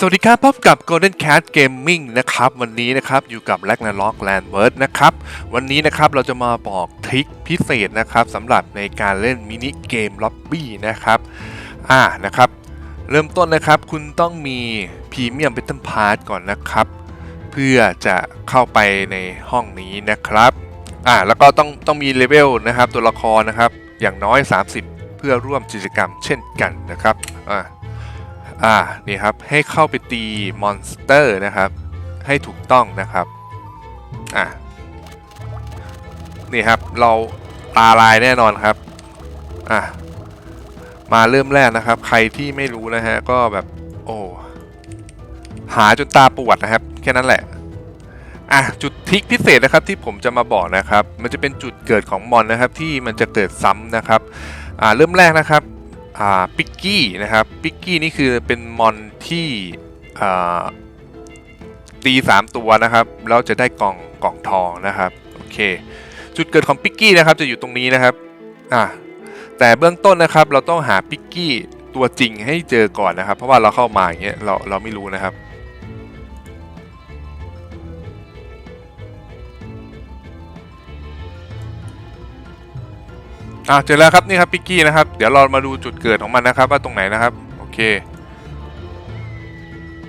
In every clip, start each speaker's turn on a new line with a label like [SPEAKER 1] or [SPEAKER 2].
[SPEAKER 1] สวัสดีครับ พบกับ Golden Cat Gaming นะครับ วันนี้นะครับ อยู่กับ r a g n a r o k Landward นะครับ วันนี้นะครับเราจะมาบอกทริคพิเศษนะครับสำหรับในการเล่นมินิเกมล็อบบี้นะครับอ่านะครับ เริ่มต้นนะครับคุณต้องมีพรีเมียม b บ t เ e ิ Pass ก่อนนะครับ เพื่อจะเข้าไปในห้องนี้นะครับอ่าแล้วก็ต้องต้องมีเลเวลนะครับ ตัวละครนะครับ อย่างน้อย 30 เพื่อร่วมกิจกรรมเช่นกันนะครับอ่า อ่านี่ครับให้เข้าไปตีมอนสเตอร์นะครับ ให้ถูกต้องนะครับอ่านี่ครับเราตาลายแน่นอนครับอะมาเริ่มแรกนะครับ ใครที่ไม่รู้นะฮะก็แบบโอ้หาจนตาปวดนะครับ แค่นั้นแหละอะจุดทิกพิเศษนะครับที่ผมจะมาบอกนะครับ มันจะเป็นจุดเกิดของมอนนะครับที่มันจะเกิดซ้ำนะครับอ่าเริ่มแรกนะครับ อ่าปิกกี้นะครับปิกกี้นี่คือเป็นมอนที่อ่าตี3ตัวนะครับแล้วจะได้กล่องกล่องทองนะครับโอเคจุดเกิดของปิกกี้นะครับจะอยู่ตรงนี้นะครับอ่าแต่เบื้องต้นนะครับเราต้องหาปิกกี้ตัวจริงให้เจอก่อนนะครับ เพราะว่าเราเข้ามาอย่างเงี้ยเราเราไม่รู้นะครับ อ่าเจอแล้วครับนี่ครับปิกกี้นะครับ เดี๋ยวเรามาดูจุดเกิดของมันนะครับ ว่าตรงไหนนะครับ โอเค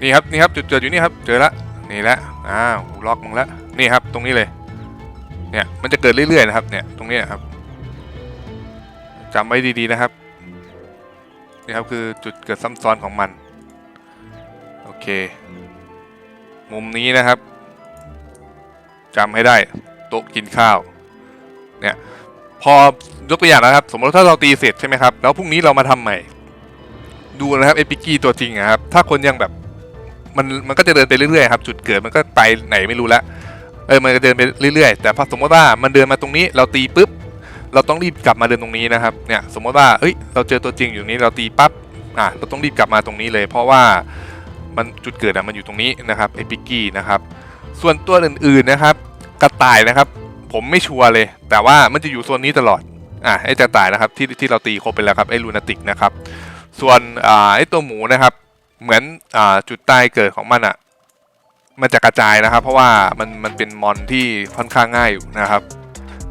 [SPEAKER 1] นี่ครับนี่ครับจุดเกิดอยู่นี่ครับ เจอแล้วนี่แหละอ้าวล็อกมึงแล้วนี่ครับ ตรงนี้เลย เนี่ยมันจะเกิดเรื่อยๆนะครับ เนี่ยตรงนี้นะครับจำไว้ดีๆนะครับนี่ครับคือจุดเกิดซ้ำซ้อนของมันโอเค มุมนี้นะครับจำให้ได้โต๊ะกินข้าวเนี่ยพอ ยกตัวอย่างนะครับ สมมติว่าถ้าเราตีเสร็จใช่ไหมครับ แล้วพรุ่งนี้เรามาทำใหม่ ดูนะครับเอพิกี้ตัวจริงอะครับ ถ้าคนยังแบบ มันมันก็จะเดินไปเรื่อยๆครับ จุดเกิดมันก็ไปไหนไม่รู้ละเออมันจะเดินไปเรื่อยๆ แต่พอสมมติว่ามันเดินมาตรงนี้ เราตีปุ๊บ เราต้องรีบกลับมาเดินตรงนี้นะครับ เนี่ยสมมติว่าเอ้ย เราเจอตัวจริงอยู่นี้เราตีปั๊บ อะเราต้องรีบกลับมาตรงนี้เลย เพราะว่ามันจุดเกิดอะมันอยู่ตรงนี้นะครับเอพิกี้นะครับ ส่วนตัวอื่นๆนะครับ กระต่ายนะครับ ผมไม่ชัวร์เลย แต่ว่ามันจะอยู่โซนนี้ตลอด อะไอ้กระตายนะครับที่ที่เราตีครบไปแล้วครับไอ้ลูนาติกนะครับ ส่วนอ่าไอ้ตัวหมูนะครับ เหมือนอ่าจุดตายเกิดของมันอะมันจะกระจายนะครับ เพราะว่ามันมันเป็นมอนที่ค่อนข้างง่ายอยู่นะครับ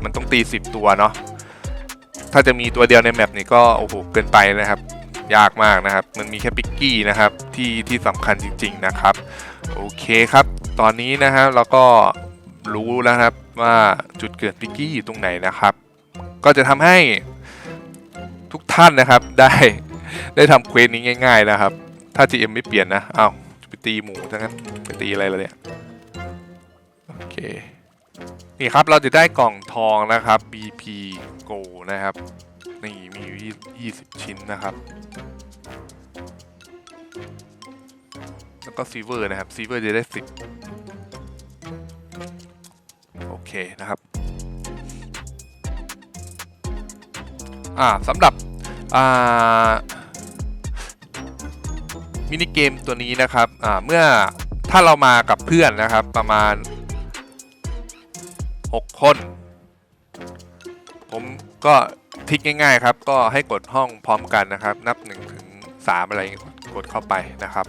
[SPEAKER 1] มันต้องตี 10 ตัวเนาะถ้าจะมีตัวเดียวในแมปนี้ก็โอ้โหเกินไปนะครับ ยากมากนะครับ มันมีแค่ปิกกี้นะครับที่ที่สำคัญจริง ๆนะครับ โอเคครับ ตอนนี้นะฮะเราก็รู้แล้วครับว่าจุดเกิดพิกกี้อยู่ตรงไหนนะครับ ก็จะทำให้ทุกท่านนะครับได้ได้ทำเควสนี้ง่าย ๆนะครับ ถ้า GM ไม่เปลี่ยนนะเอาไปตีหมูทั้งนั้นไปตีอะไรเลยเนี่ยโอเคนี่ครับเราจะได้กล่องทองนะครับ BP Go นะครับนี่มีอยู่20 ชิ้นนะครับ แล้วก็ซีเวอร์นะครับซีเวอร์จะได้ 10 โอเคนะครับ อ่าสำหรับอ่ามินิเกมตัวนี้นะครับอ่าเมื่อถ้าเรามากับเพื่อนนะครับประมาณ 6 คน ผมก็ทิกง่ายๆครับ ก็ให้กดห้องพร้อมกันนะครับ นับ1ถึง3อะไรเงี้ยกดเข้าไปนะครับ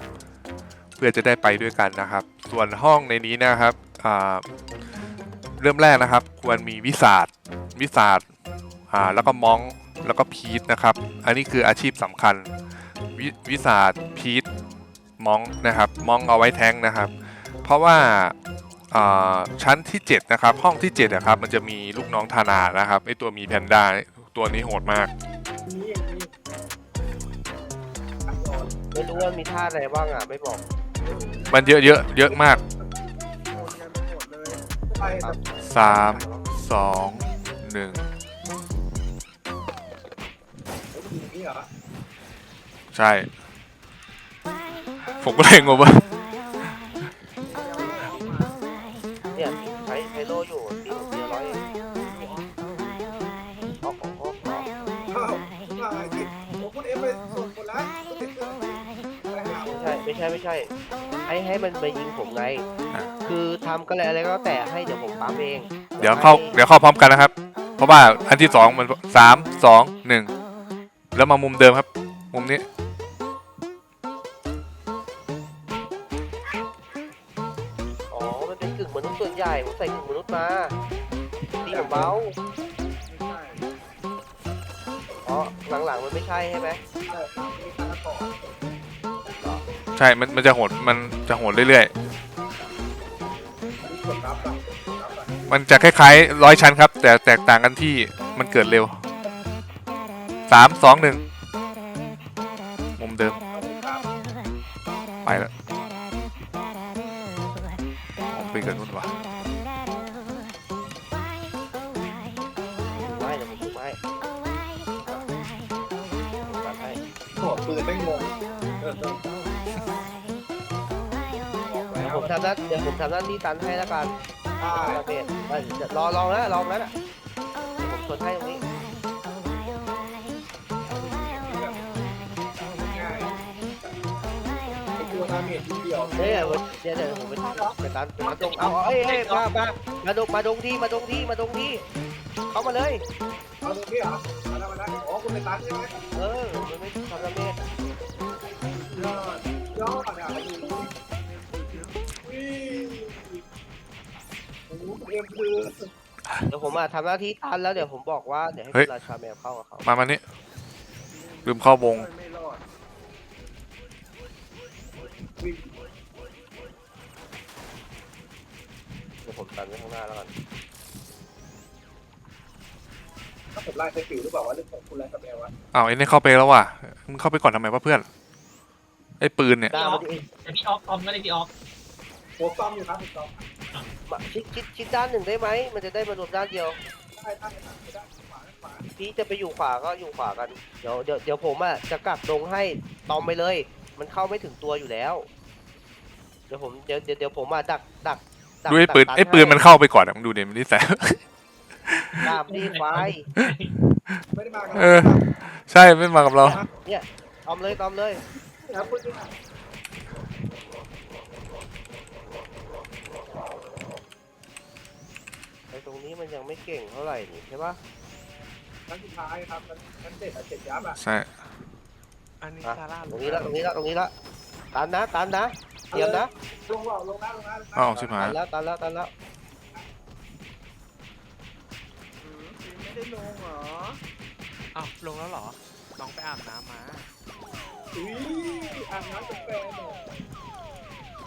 [SPEAKER 1] เพื่อจะได้ไปด้วยกันนะครับ ส่วนห้องในนี้นะครับอ่าเริ่มแรกนะครับ ควรมีวิสาดวิสาดอ่าแล้วก็มอง แล้วก็พีทนะครับ อันนี้คืออาชีพสำคัญ ววิสาดพีทมองนะครับมองเอาไว้แท้งนะครับ เพราะว่าอ่าชั้นที่7นะครับห้องที่7นะครับมันจะมีลูกน้องธานานะครับไอตัวมีแพนด้าตัวนี้โหดมาก
[SPEAKER 2] ไม่รู้ว่ามีท่าอะไรบ้างอะไม่บอก
[SPEAKER 1] มันเยอะเยอะเยอะมากสามสองหนึ่ง ใช่ ผมก็เลยงงว่า
[SPEAKER 2] เนี่ยใช้ไฮโลอยู่ตีผมเดียวร้อยเองออกของออกไม่ใช่ไม่ใช่ไม่ใช่ให้ให้มันไปยิงผมไง
[SPEAKER 1] อะ
[SPEAKER 2] คือทำก็เลยอะไรก็แต่ให้เดี๋ยวผมปั๊มเอง
[SPEAKER 1] เดี๋ยวเข้าเดี๋ยวเข้าพร้อมกันนะครับ เพราะว่าอันที่สองมันสามสองหนึ่ง แล้วมามุมเดิมครับ มุมนี้
[SPEAKER 2] อ๋อ มันเป็นกึ่งมนุษย์ส่วนใหญ่ ผมใส่กึ่งมนุษย์มาดีแบบเบาอ๋อ หลังๆมันไม่ใช่ใช่ไหม
[SPEAKER 1] ใช่ มันมันจะโหด มันจะโหดเรื่อยๆ มันจะคล้ายๆร้อยชั้นครับ แต่แตกต่างกันที่มันเกิดเร็ว สามสองหนึ่งมุมเดิม ไปแล้วผมไปเกิดนู่นวะ
[SPEAKER 2] ไม้เดี๋ยวผมถือไม้ตัดให้
[SPEAKER 3] หัวปืนไม่งงเออ
[SPEAKER 2] เดี๋ยวผมทำหน้าเดี๋ยวผมทำหน้าที่ตันให้แล้วกัน
[SPEAKER 3] ใช่
[SPEAKER 2] ระเบิดเอ้ยเดี๋ยวรอลองนะลองแล้วนะเดี๋ยวผมชนให้ตรงนี้
[SPEAKER 3] เมจทีเดียว
[SPEAKER 2] เฮ้ยเดี๋ยวเดี๋ยวผมไปไปตันไปตันตรงเอาเอ้ยเอ้ยมามามาดงมาดงที่มาดงที่มาดงที่เข้ามาเลย
[SPEAKER 3] เอาตรงนี้เหรอมาแล้วมาแล้วอ๋อคุณเป็นตันใช่ไหม
[SPEAKER 2] เออมันไม่ทำดาเมจ
[SPEAKER 3] ยอดยอดอะวิ่งโอ้โหเอ็มคือ
[SPEAKER 2] เดี๋ยวผมมาทำหน้าที่ตันแล้วเดี๋ยวผมบอกว่าเดี๋ยวให้คุณราชาแมวเข้ากับเขา
[SPEAKER 1] มามานี่ลืมเข้าวง
[SPEAKER 3] ไม่รอดวิ่ง
[SPEAKER 2] ผมตันไว้ข้างหน้าแล้วกัน
[SPEAKER 3] ถ้าผมไล่ใส่ผิวหรือเปล่าว่าเรื่องของคุณไล่กับแมววะ
[SPEAKER 1] อ้าวไอ้นี่เข้าไปแล้วว่ะมึงเข้าไปก่อนทำไมวะเพื่อนไอ้ปืนเนี่ย
[SPEAKER 2] ได้มาดิ
[SPEAKER 4] แต่พี่ออฟออมก็ได้พี่ออฟ
[SPEAKER 3] หัวซ้อมอยู่ครับหัวซ้อม
[SPEAKER 2] มาชิดชิดชิดด้านหนึ่งได้ไหม มันจะได้มารวมด้านเดียว
[SPEAKER 3] ใช่ใช่ใช่ได้ขวาขวา
[SPEAKER 2] พี่จะไปอยู่ขวาก็อยู่ขวากัน เดี๋ยวเดี๋ยวเดี๋ยวผมอะจะกักดงให้ตอมไปเลย มันเข้าไม่ถึงตัวอยู่แล้ว เดี๋ยวผมเดี๋ยวเดี๋ยวเดี๋ยวผมอะดักดักก
[SPEAKER 1] ดูไอ้ปืน
[SPEAKER 2] ดัก
[SPEAKER 1] ไอ้ปืนมันเข้าไปก่อนอะมึงดูเดี๋ยวมันนิสัย
[SPEAKER 2] ดาบดีไฟ
[SPEAKER 3] ไม่ได้มากั
[SPEAKER 1] เออ ใช่ไม่มากับเรา
[SPEAKER 2] ตอมเลยตอมเลย
[SPEAKER 3] แล้วคุณที่
[SPEAKER 2] ไอ้ตรงนี้มันยังไม่เก่งเท่าไหร่นี่ใช่ปะ
[SPEAKER 3] ครั้งสุดท้ายครับชั้นเจ็ดอะเจ็ดยับอะ
[SPEAKER 1] ใช่
[SPEAKER 5] อันนี้
[SPEAKER 2] อะ
[SPEAKER 5] ซาร่า
[SPEAKER 2] ตรงนี้ละตรงนี้ละตรงนี้ละตันนะตันนะ เตรียมนะ
[SPEAKER 3] ลงว่าลงนะลงนะลงนะ
[SPEAKER 1] อ้าวชิบหาย
[SPEAKER 2] ตันแล้วตันแล้วตันแล้ว
[SPEAKER 5] ไม่ได้ลงเหรออ้าวลงแล้วเหรอ น้องไปอาบน้ำมา
[SPEAKER 3] อุ้ยอ่างน้ำเป็นแฟนเนี่ย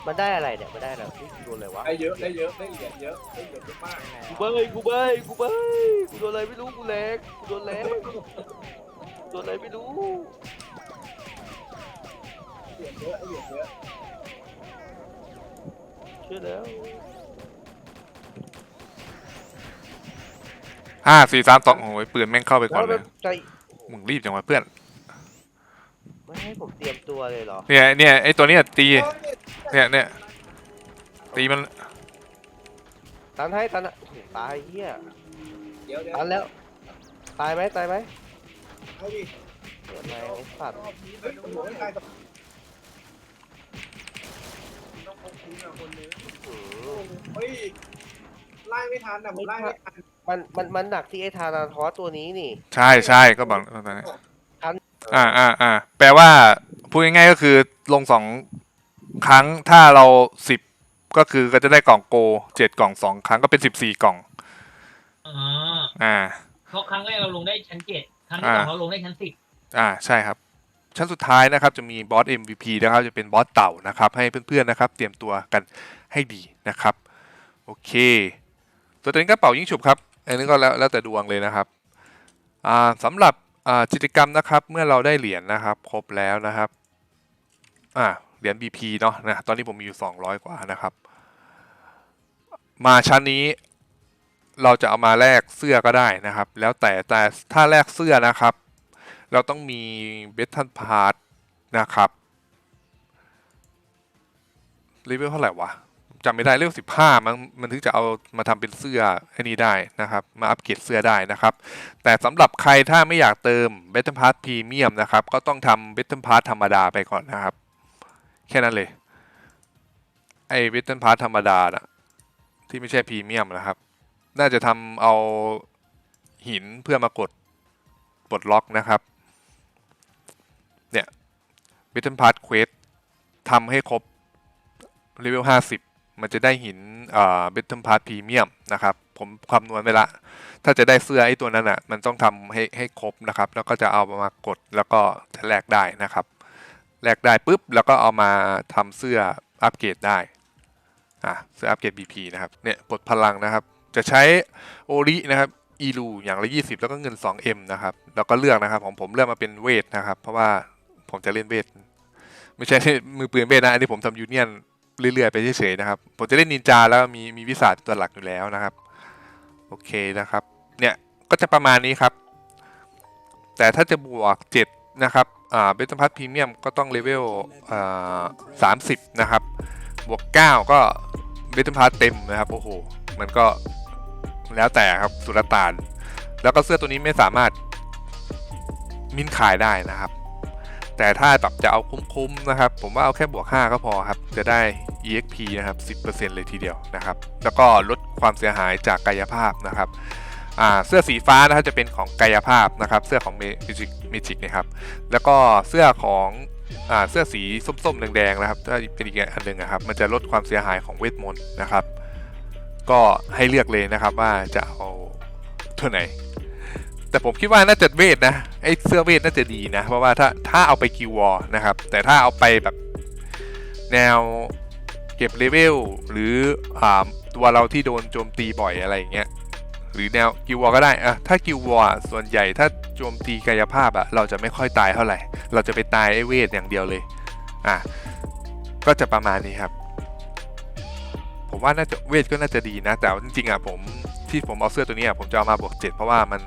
[SPEAKER 2] มันได้อะไรเนี่ยมันได้อะไรอุ๊ยกูโดนอะไรวะ
[SPEAKER 3] ได้เยอะได้เยอะได้เหรียญเยอะได้เหรียญเยอะมาก
[SPEAKER 2] กูเบยกูเบยกูเบยกูโดนอะไรไม่รู้กูเล็กกูโดนเล็กกูโดนอะไรไม่รู้
[SPEAKER 3] เหรียญเยอะเหรียญเยอะ
[SPEAKER 2] เชื่อแล้ว
[SPEAKER 1] ห้าสี่สามสองโอ้ยปืนแม่งเข้าไปก่อน
[SPEAKER 2] แล้ว
[SPEAKER 1] เล
[SPEAKER 2] มั
[SPEAKER 1] ย
[SPEAKER 2] นใจ
[SPEAKER 1] มึงรีบจังวะเพื่อน
[SPEAKER 2] ไม่ให้ผมเตรียมตัวเลยเหรอ
[SPEAKER 1] เนี่ยเนี่ยไอ้ตัวเนี้ยตีเนี่ยเนี่ยตีมัน
[SPEAKER 2] ตันให้ตันอะโอ้โหตายเหี้ย
[SPEAKER 3] เดี๋ยวเดี๋ยว
[SPEAKER 2] ตันแล้ว ตายไหมตายไหม
[SPEAKER 3] เอาดิ
[SPEAKER 2] เดี๋ยวไหนไอ้สัตว์
[SPEAKER 3] รอบนี้เฮ้ยโอ้โหไม่ตายต่อต้อง คงคุ้นอะคนนึง
[SPEAKER 2] อืม
[SPEAKER 3] เฮ้ยไล่ไม่ทันอะผมไล่ไม่ทัน
[SPEAKER 2] มันมันมันหนักที่ไอ้ทานาทอสตัวนี้นี่
[SPEAKER 1] ใช่ใช่ก็บอกตอนนี้อ่าอ่าอ่าแปลว่าพูดง่ายๆก็คือลงสองครั้งถ้าเราสิบก็คือก็จะได้กล่องโกเจ็ดกล่องสองครั้งก็เป็นสิบสี่กล่อง
[SPEAKER 4] อ๋อ
[SPEAKER 1] อ่า
[SPEAKER 4] เพราะครั้งแรกเราลงได้ชั้นเจ็ดครั้งที่สอง
[SPEAKER 1] อ่า
[SPEAKER 4] เราลงได้ชั้นสิบ
[SPEAKER 1] อ่าใช่ครับ ชั้นสุดท้ายนะครับจะมีบอส MVP นะครับจะเป็นบอสเต่านะครับให้เพื่อนๆนะครับ เตรียมตัวกันให้ดีนะครับโอเค ตัวตัวนี้ก็เป่ายิ่งฉุบครับอันนี้ก็แล้วแล้วแต่ดวงเลยนะครับอ่าสำหรับอ่ากิจกรรมนะครับเมื่อเราได้เหรียญนะครับ ครบแล้วนะครับอ่าเหรียญ BP เนาะนะตอนนี้ผมมีอยู่ 200 กว่านะครับ มาชั้นนี้เราจะเอามาแลกเสื้อก็ได้นะครับ แล้วแต่แต่ถ้าแลกเสื้อนะครับ เราต้องมีเบททันพาร์ทนะครับเลเวลเท่าไหร่วะจำไม่ได้เลเวลสิบห้ามันมันถึงจะเอามาทำเป็นเสื้อไอ้นี้ได้นะครับ มาอัปเกรดเสื้อได้นะครับ แต่สำหรับใครถ้าไม่อยากเติมเบททันพาร์ทพรีเมียมนะครับ ก็ต้องทำเบททันพาร์ทธรรมดาไปก่อนนะครับ แค่นั้นเลย ไอ้เบททันพาร์ทธรรมดานะที่ไม่ใช่พรีเมียมนะครับ น่าจะทำเอาหินเพื่อมากดปลดล็อกนะครับ เนี่ย b ิ t เ n นพาร์ q เควสทำให้ครบเลเวลห้าสิบมันจะได้หินเอ่อเบทเทิลพาร์ทพรีเมียมนะครับ ผมคำนวณไปละ ถ้าจะได้เสื้อไอ้ตัวนั้นอะ มันต้องทำให้ให้ครบนะครับ แล้วก็จะเอามากดแล้วก็แลกได้นะครับ แลกได้ปุ๊บ แล้วก็เอามาทำเสื้ออัปเกรดได้ อะ เสื้ออัปเกรด BP นะครับ เนี่ยปลดพลังนะครับ จะใช้โอรินะครับอีลูอย่างละ 20 แล้วก็เงิน 2M นะครับ แล้วก็เลือกนะครับของผมเลือกมาเป็นเวทนะครับ เพราะว่า ผมจะเล่นเวทไม่ใช่มือปืนเวทนะอันนี้ผมทำยูเนียนเรื่อยๆไปเฉยๆนะครับ ผมจะเล่นนินจาแล้วมีมีวิสาตัวหลักอยู่แล้วนะครับ โอเคนะครับ เนี่ยก็จะประมาณนี้ครับ แต่ถ้าจะบวก 7 นะครับอ่าเบต้พัทพรีเมียมก็ต้องเลเวลอ่าสามสิบนะครับ บวก 9 ก็เบต้พัทเต็มนะครับ โอ้โห มันก็แล้วแต่ครับสุลต่าน แล้วก็เสื้อตัวนี้ไม่สามารถมินขายได้นะครับ แต่ถ้าแบบจะเอาคุ้มๆนะครับ ผมว่าเอาแค่บวก 5 ก็พอครับ จะได้ EXP นะครับ 10%เลยทีเดียวนะครับ แล้วก็ลดความเสียหายจากกายภาพนะครับเสื้อสีฟ้านะครับจะเป็นของกายภาพนะครับ เสื้อของเมจิกเมจิกนะครับ แล้วก็เสื้อของอเสื้อสีส้มๆแดงๆนะครับถ้าเป็นอีกอันหนึ่งนะครับ มันจะลดความเสียหายของเวทมนต์นะครับ ก็ให้เลือกเลยนะครับว่าจะเอาตัวไหน แต่ผมคิดว่าน่าจะเวทนะไอเสื้อเวทน่าจะดีนะ เพราะว่าถ้าถ้าเอาไปคิววอร์นะครับ แต่ถ้าเอาไปแบบแนวเก็บเลเวลหรืออตัวเราที่โดนโจมตีบ่อยอะไรอย่างเงี้ยหรือแนวกิววอก็ได้อะถ้ากิววอส่วนใหญ่ถ้าโจมตีกายภาพอะเราจะไม่ค่อยตายเท่าไหร่ เราจะไปตายไอ้เวทอย่างเดียวเลยอะก็จะประมาณนี้ครับ ผมว่าน่าจะเวทก็น่าจะดีนะ แต่จริงๆอะผมที่ผมเอาเสื้อตัวนี้ผมจะเอามาบวกเจ็ดเพราะว่ามัน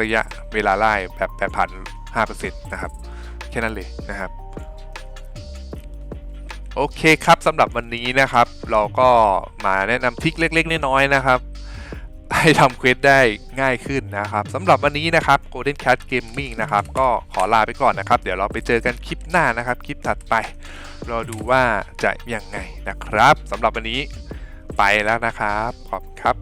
[SPEAKER 1] ระยะเวลาไล่แบบแบบผ่านห้าเปอร์เซ็นต์นะครับ แค่นั้นเลยนะครับ โอเคครับสำหรับวันนี้นะครับ เราก็มาแนะนำทิคเล็ก ๆ น้อยๆนะครับ ให้ทำเควสได้ง่ายขึ้นนะครับสำหรับวันนี้นะครับ Golden Cat Gaming นะครับ ก็ขอลาไปก่อนนะครับ เดี๋ยวเราไปเจอกันคลิปหน้านะครับ คลิปถัดไป รอดูว่าจะยังไงนะครับสำหรับวันนี้ไปแล้วนะครับ ขอบคุณครับ